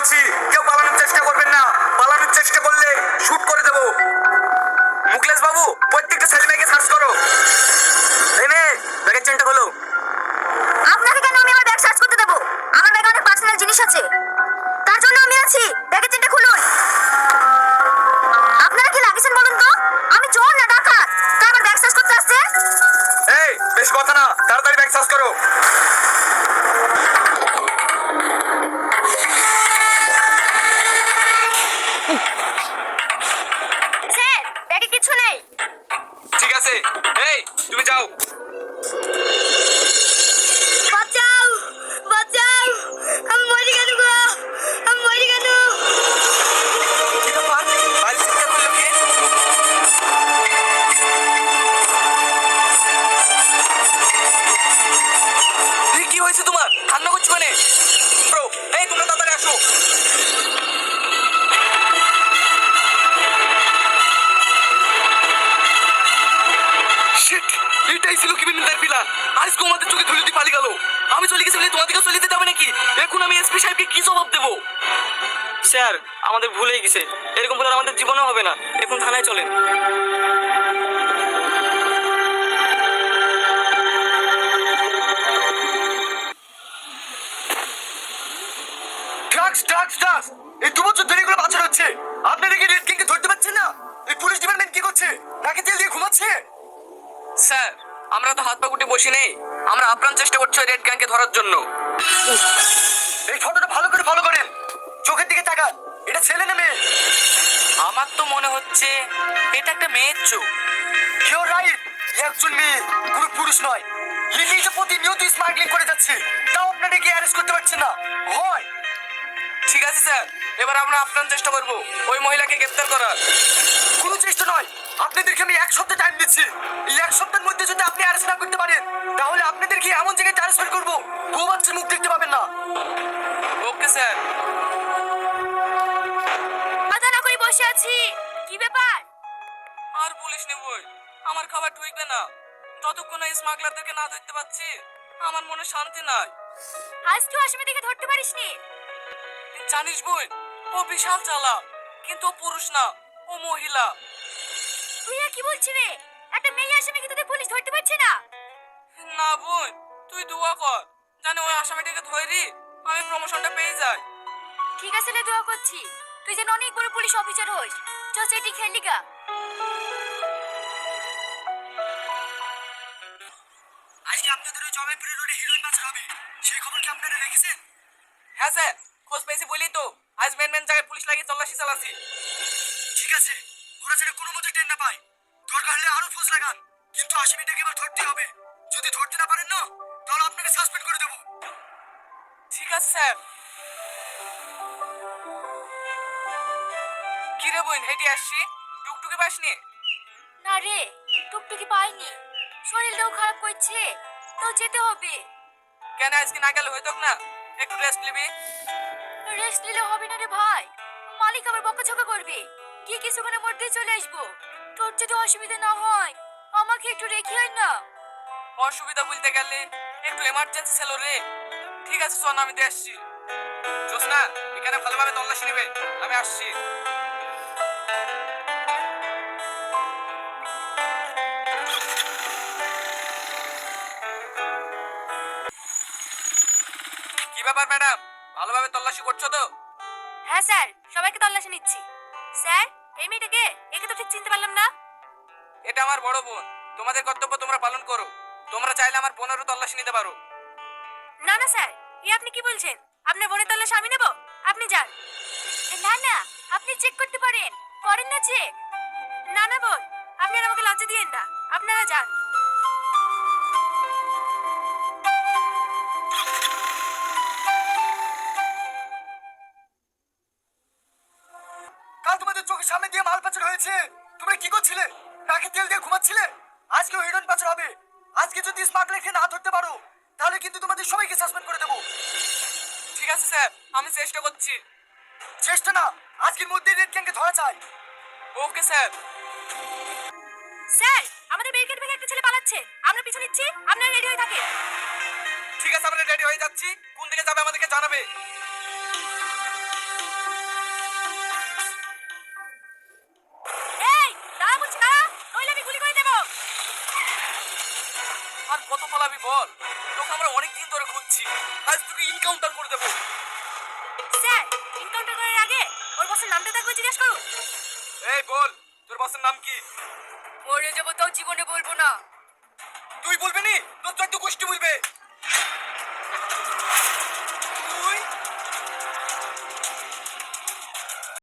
বলছি কেউ পালানোর চেষ্টা করবেন না। পালানোর চেষ্টা করলে শুট করে দেবো। মুকলেশ বাবু প্রত্যেকটা ছেলে মেয়েকে সার্চ করো। মেয়ে ব্যাগের চেনটা হলো আপনাকে কেন আমি আমার ব্যাগ সার্চ করতে দেবো? আমার ব্যাগে অনেক পার্সোনাল জিনিস আছে। তার জন্য আমি আছি। ব্যাগের চেনটা খুলুন। আপনারা কি লাগিয়েছেন বলুন তো? আমি চোর না ডাকাত। তাই আমার ব্যাগ সার্চ করতে আসছে? এই বেশ কথা না। তাড়াতাড়ি ব্যাগ সার্চ করো। কিছু নেই। ঠিক আছে। এই তুমি যাও। বাঁচাও বাঁচাও। আমি মরে গেল গো। আমি মরে গেল কি হয়েছে তোমার? কান্না করছ মানে এটাই ছিল কিবিনিদার প্ল্যান আজকে আমাদের চোখে পালিয়ে গেল। আমি চলে গেছি বলে তোমাদেরকে চলে যেতে হবে নাকি? এখন আমি এসপি সাহেবকে কি জবাব দেবো? স্যার, আমাদের ভুল হয়ে গেছে। এরকম আমাদের হবে না। এখন থানায় চলেন। ড্রাগস ড্রাগস ড্রাগস এই দু বছর ধরে এগুলো পাচার হচ্ছে। আপনারা কি রেড কিংকে ধরতে পারছেন না? এই পুলিশ ডিপার্টমেন্ট কি করছে? নাকি তেল দিয়ে ঘুমাচ্ছে? স্যার আমরা তো হাত পা গুটে বসে নেই। আমরা আপ্রাণ চেষ্টা করছি রেড গ্যাংকে ধরার জন্য। এই ফটোটা ভালো করে ফলো করেন। চোখের দিকে তাকান। এটা ছেলে না মেয়ে? আমার তো মনে হচ্ছে এটা একটা মেয়ের চোখ। ইউর রাইট একজন মেয়ে কোনো পুরুষ নয়। লিলি যে প্রতিনিয়ত স্মাগলিং করে যাচ্ছে। তাও আপনারা কি অ্যারেস্ট করতে পারছেন না। হয়। ঠিক আছে স্যার। এবার আমরা আপ্রাণ চেষ্টা করব। ওই মহিলাকে গ্রেপ্তার করার। কোনো চেষ্টা নয়। আপনাদেরকে আমি এক সপ্তাহ টাইম দিচ্ছি। এই এক সপ্তাহের মধ্যে যদি আপনি অ্যারেস্ট না করতে পারেন তাহলে আপনাদেরকে এমন জায়গায় ট্রান্সফার করব বউ বাচ্চার মুখ দেখতে পাবেন না। ওকে স্যার আদা না করে বসে আছি। কি ব্যাপার? আর বলিস নি বই আমার খাবার ঢুকবে না। যতক্ষণ এই স্মাগলারদেরকে না ধরতে পারছি আমার মনে শান্তি নাই। আজকেও আসামি দেখে ধরতে পারিসনি জানিস বোন ও বিশাল চালা কিন্তু ও পুরুষ না ও মহিলা। তুই আর কি বলছিস রে? একটা মেয়ে আসামিকে তোদের পুলিশ ধরতে পারছে না? না বোন তুই দোয়া কর জানি ওই আসামিটাকে ধরি আমি প্রমোশনটা পেয়ে যাই। ঠিক আছে রে দোয়া করছি। তুই যেন অনেক বড় পুলিশ অফিসার হোস। চল সেটি খেললি গা। আজকে আপনাদের ওই জবাইপুরি রোডে হিরোইন পাচার হবে। সেই খবর কি আপনারা রেখেছেন হ্যাঁ স্যার খোঁজ পেয়েছি বলি তো। আজ মেন মেন জায়গায় পুলিশ লাগিয়ে তল্লাশি চালাচ্ছি। ঠিক আছে ওরা যেন কোনো মতে টেন না পায় দরকার হলে আরও ফোর্স লাগান। কিন্তু আসামিটাকে এবার ধরতে হবে। যদি ধরতে না পারেন না তাহলে আপনাকে সাসপেন্ড করে দেবো। ঠিক আছে স্যার। কি রে বোন হেঁটে আসছি টুকটুকি পাসনি? না রে টুকটুকি পাইনি। শরীরটাও খারাপ করছে। তো যেতে হবে। কেন আজকে না গেলে হইতো না? একটু রেস্ট নিবি? রেস্ট নিলে হবে না রে ভাই। মালিক আবার বকাঝকা করবে। গিয়ে কিছুক্ষণের মধ্যেই চলে আসব। তোর যদি অসুবিধা না হয় আমাকে একটু রেখে আয় না। অসুবিধা বলতে গেলে একটু এমার্জেন্সি ছিল রে। ঠিক আছে চল আমি দিয়ে আসছি। জোসনা এখানে ভালোভাবে তল্লাশি নেবে। আমি আসছি। কি ব্যাপার ম্যাডাম? ভালোভাবে তল্লাশি করছ তো? হ্যাঁ স্যার সবাইকে তল্লাশি নিচ্ছি। স্যার এই মেয়েটাকে? একে তো ঠিক চিনতে পারলাম না। এটা আমার বড় বোন। তোমাদের কর্তব্য তোমরা পালন করো। তোমরা চাইলে আমার বোনেরও তল্লাশি নিতে পারো। না না স্যার। এ আপনি কি বলছেন? আপনার বোনের তল্লাশি আমি নেব? আপনি যান। না না আপনি চেক করতে পারেন। করেন না চেক না না বোন। আপনি আর আমাকে লজ্জা দিয়েন না। আপনারা যান। চোখের সামনে দিয়ে মাল পাচার হয়েছে। তোমরা কি করছিলে? নাকে তেল দিয়ে ঘুমাচ্ছিলে? আজকেও হিরোইন পাচার হবে। আজকে যদি স্মাগলারকে না ধরতে পারো তাহলে কিন্তু তোমাদের সবাইকে সাসপেন্ড করে দেবো। ঠিক আছে স্যার। আমি চেষ্টা করছি। চেষ্টা না আজকের মধ্যে রেড গ্যাংকে ধরা চাই ওকে স্যার। স্যার আমাদের ব্যারিকেড ভেঙে একটা ছেলে পালাচ্ছে। আমরা পিছু নিচ্ছি আপনারা রেডি হয়ে থাকেন। ঠিক আছে আমরা রেডি হয়ে যাচ্ছি। কোন দিকে যাবে আমাদেরকে জানাবে। পালাবি বল। তোকে আমরা অনেক দিন ধরে খুঁজছি। আজ তোকে ইনকাউন্টার করে দেবো। স্যার ইনকাউন্টার করার আগে ওর বসের নামটা তাকে জিজ্ঞেস করুন এই বল তোর বসের নাম কি? মরে যাব তাও জীবনে বলব না। তুই বলবি নি? তোর তো একটু গোষ্ঠী বলবে।